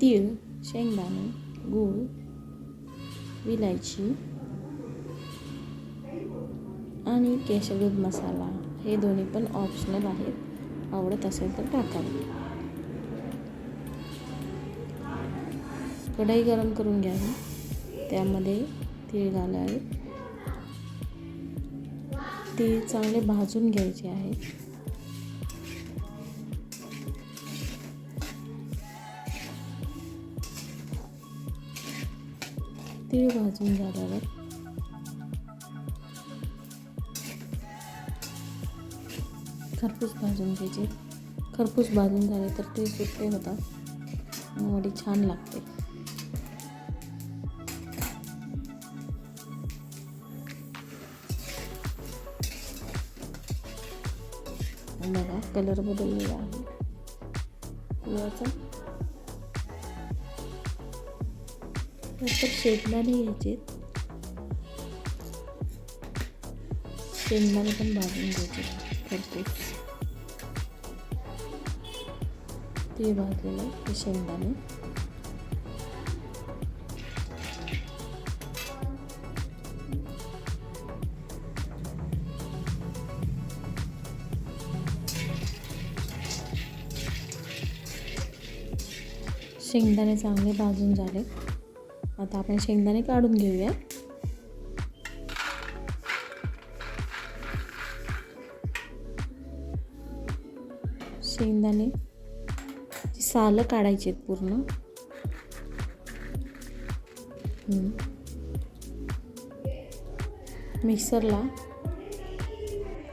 तीळ शेंगदाणे गूळ विलायची आणि केशर दूध मसाला. हे दोन्ही पण ऑप्शनल आहेत. आवडत असेल तर टाकावे कढई गरम करून घ्यावी त्यामध्ये तीळ घालावे. तीळ चांगले भाजून घ्यायचे आहेत तीळ भाजून झाल्यावर खरपूस भाजून घ्यायचे. खरपूस भाजून झाले तर ते सुट्टे होतात. वडी छान लागते. बघा कलर बदललेला आहे. तिळाचा नंतर शेंगदाणे घ्यायचे शेंगदाणे पण भाजून घ्यायचे खरपूस ते भाजलेलं ते शेंगदाणे शेंगदाणे चांगले भाजून झाले आता आपण शेंगदाणे काढून घेऊया. शेंगदाणे सालं काढायची आहेत पूर्ण. मिक्सरला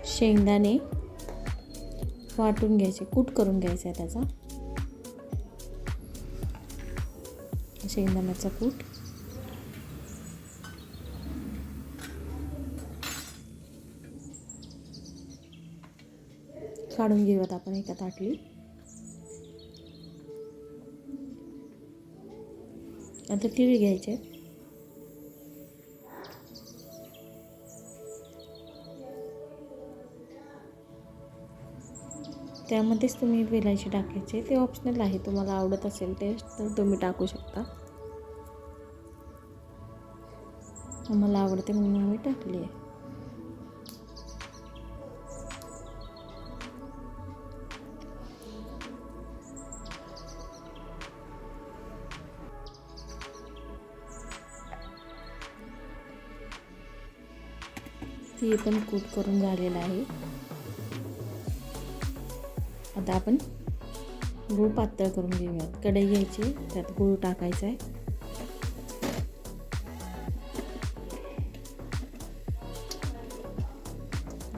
शेंगदाणे वाटून घ्यायचे कूट करून घ्यायचा आहे त्याचा. शेंगदाण्याचा कूट काढून घेऊयात आपण एका ताटली आता तिळ घ्यायचे त्यामध्येच तुम्ही वेलायची टाकायचे ते ऑप्शनल आहे तुम्हाला आवडत असेल ते तर तुम्ही टाकू शकता मला आवडते म्हणून आम्ही टाकली आहे. ती पण कूट करून झालेलं आहे. आता आपण गूळ पातळ करून घेऊयात. कढई घ्यायची त्यात गूळ टाकायचा आहे.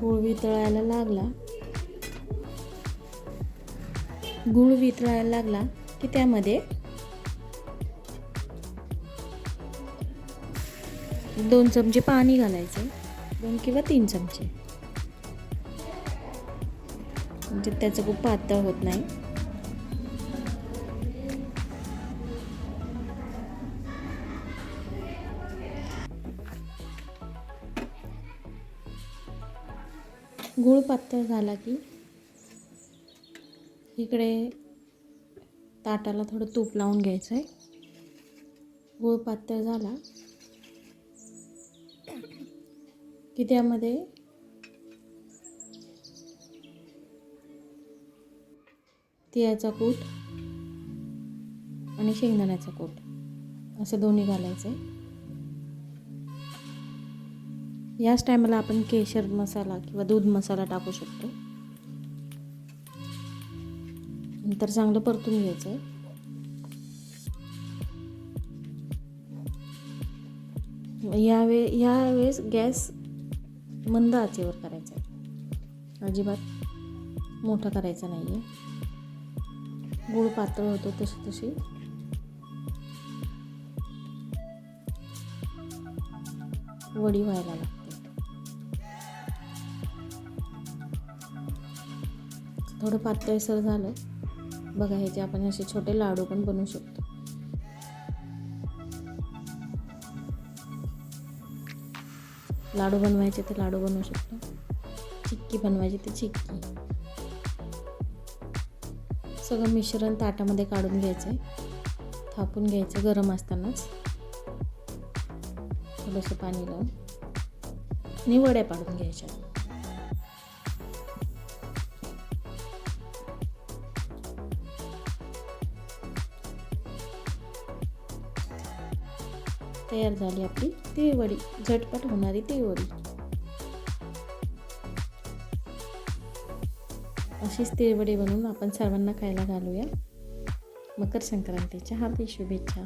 गूळ वितळायला लागला. गूळ वितळायला लागला की त्यामध्ये दोन चमचे पाणी घालायचे. दोन किंवा तीन चमचे. म्हणजे त्याचं खूप पातळ होत नाही. गूळ पातळ झाला की इकडे ताटाला थोडं तूप लावून घ्यायचं आहे गूळ पातळ झाला. की त्यामध्ये तिळाचा कूट आणि शेंगदाण्याचा कूट असं दोन्ही घालायचं आहे याच टायमाला आपण केशर मसाला किंवा दूध मसाला टाकू शकतो. नंतर चांगलं परतून घ्यायचं आहे यावे यावेळेस गॅस मंद आचेवर करायचा आहे. अजिबात मोठा करायचा नाही आहे गुळ पातळ होतो तशी तशी. वडी व्हायला लागते. थोडं पातळसर झालं. बघा ह्याचे आपण असे छोटे लाडू पण बनवू शकतो. लाडू बनवायचे तर लाडू बनवू शकतो. चिक्की बनवायची तर चिक्की. सगळं मिश्रण ताटामध्ये काढून घ्यायचं आहे थापून घ्यायचं गरम असतानाच. थोडंसं पाणी लावून. आणि वड्या पाडून घ्यायच्या. तयार झाली आपली तिळवडी. झटपट होणारी तिळवडी. अशीच तिळवडी बनवून आपण सर्वांना खायला घालूया. मकर संक्रांतीच्या हार्दिक शुभेच्छा.